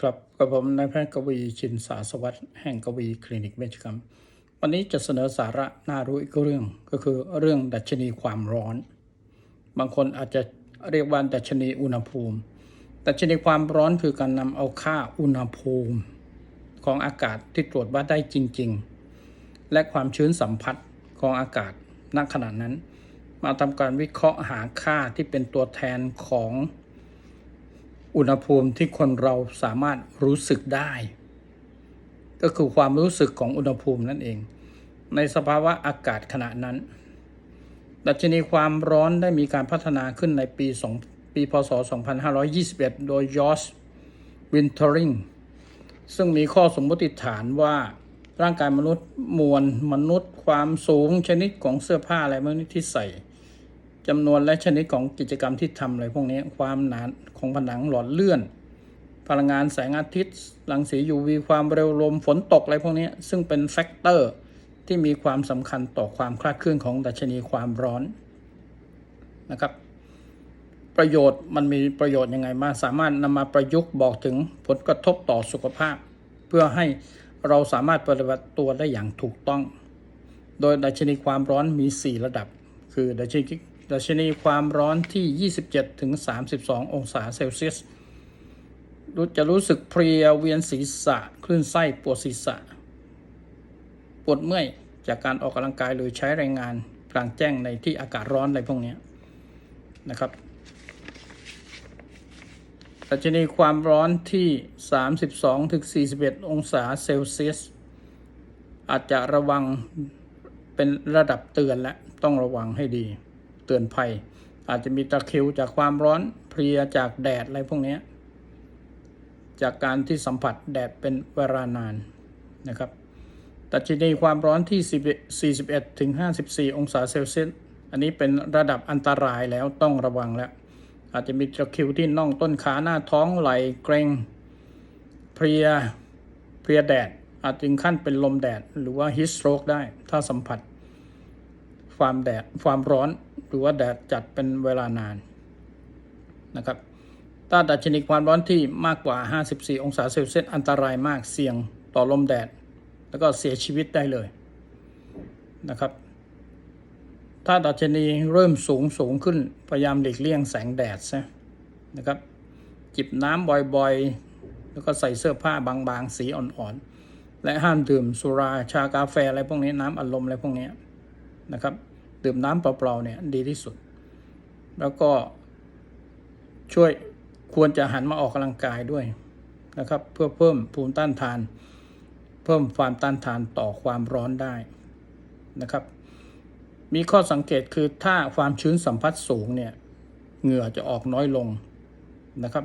ครับกับผมนายแพทย์กวีชินสาสวัสดิ์แห่งกวีคลินิกเวชกรรม วันนี้จะเสนอสาระน่ารู้อีกเรื่องก็คือเรื่องดัชนีความร้อน บางคนอาจจะเรียกว่าดัชนีอุณหภูมิ ดัชนีความร้อนคือการนำเอาค่าอุณหภูมิ ของอากาศที่ตรวจวัดได้จริง ๆ และความชื้นสัมผัสของอากาศณขณะนั้น มาทำการวิเคราะห์หาค่าที่เป็นตัวแทนของ อุณหภูมิที่คนเราสามารถรู้สึกได้ ก็คือความรู้สึกของอุณหภูมินั่นเอง ในสภาวะอากาศขณะนั้น ดัชนีความร้อนได้มีการพัฒนาขึ้นในปี 2 ปีพศ 2521 โดยยอชวินเทอริงซึ่งมีข้อสมมติฐานว่าร่างกายมนุษย์มวลมนุษย์ ความสูงชนิดของเสื้อผ้าอะไรพวกนี้ที่ใส่ จำนวนและชนิดของกิจกรรมที่ทำอะไรพวกนี้ ความหนาของผนังหลอดเลื่อน พลังงานแสงอาทิตย์รังสี UV ความเร็วลมฝนตกอะไรพวกนี้ ซึ่งเป็นแฟกเตอร์ที่มีความสำคัญต่อความคลาดเคลื่อนของดัชนีความร้อนนะครับประโยชน์มันมีประโยชน์ยังไงมาสามารถนำมาประยุกต์บอกถึงผลกระทบต่อสุขภาพ เพื่อให้เราสามารถปฏิบัติตัวได้อย่างถูกต้อง โดยดัชนีความร้อนมี 4 ระดับ คือดัชนี ดัชนีความร้อนที่ 27ถึง32 องศาเซลเซียสรู้จะรู้สึกเพลียเวียนศีรษะ คลื่นไส้ปวดศีรษะ ปวดเมื่อยจากการออกกำลังกายหรือใช้แรงงานกลางแจ้งในที่อากาศร้อนอะไรพวกนี้นะครับดัชนีความร้อนที่ 32ถึง41 องศาเซลเซียส อาจจะระวังเป็นระดับเตือนและต้องระวังให้ดี ตือนภัย อาจจะมีตะคริวจากความร้อนเพลียจากแดดอะไรพวกนี้จากการที่สัมผัสแดดเป็นเวลานานนะครับดัชนีความร้อนที่ 41ถึง54 องศาเซลเซียส อันนี้เป็นระดับอันตรายแล้วต้องระวังแล้ว อาจจะมีตะคริวที่น่องต้นขาหน้าท้องไหลเกรงเพลียเพลียแดด อาจถึงขั้นเป็นลมแดด หรือว่าฮิสโตรกได้ ถ้าสัมผัสความแดดความร้อน หรือว่าแดดจัดเป็นเวลานานนะครับถ้าดัชนีความร้อนที่มากกว่า 54 องศาเซลเซียสอันตรายมากเสี่ยงต่อลมแดด แล้วก็เสียชีวิตได้เลยนะครับ ถ้าดัชนีเริ่มสูงสูงขึ้นพยายามหลีกเลี่ยงแสงแดดซะนะครับ จิบน้ำบ่อยๆ แล้วก็ใส่เสื้อผ้าบางๆ สีอ่อนๆ และห้ามดื่มสุราชากาแฟอะไรพวกนี้น้ำอัดลมอะไรพวกนี้นะครับ ดื่มน้ำเปล่าๆเนี่ยดีที่สุด แล้วก็ช่วยควรจะหันมาออกกำลังกายด้วยนะครับ เพื่อเพิ่มภูมิต้านทาน เพิ่มความต้านทานต่อความร้อนได้นะครับ มีข้อสังเกตคือถ้าความชื้นสัมผัสสูงเนี่ยเหงื่อจะออกน้อยลงนะครับ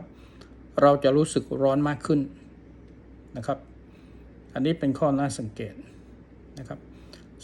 เราจะรู้สึกร้อนมากขึ้นนะครับ อันนี้เป็นข้อน่าสังเกตนะครับ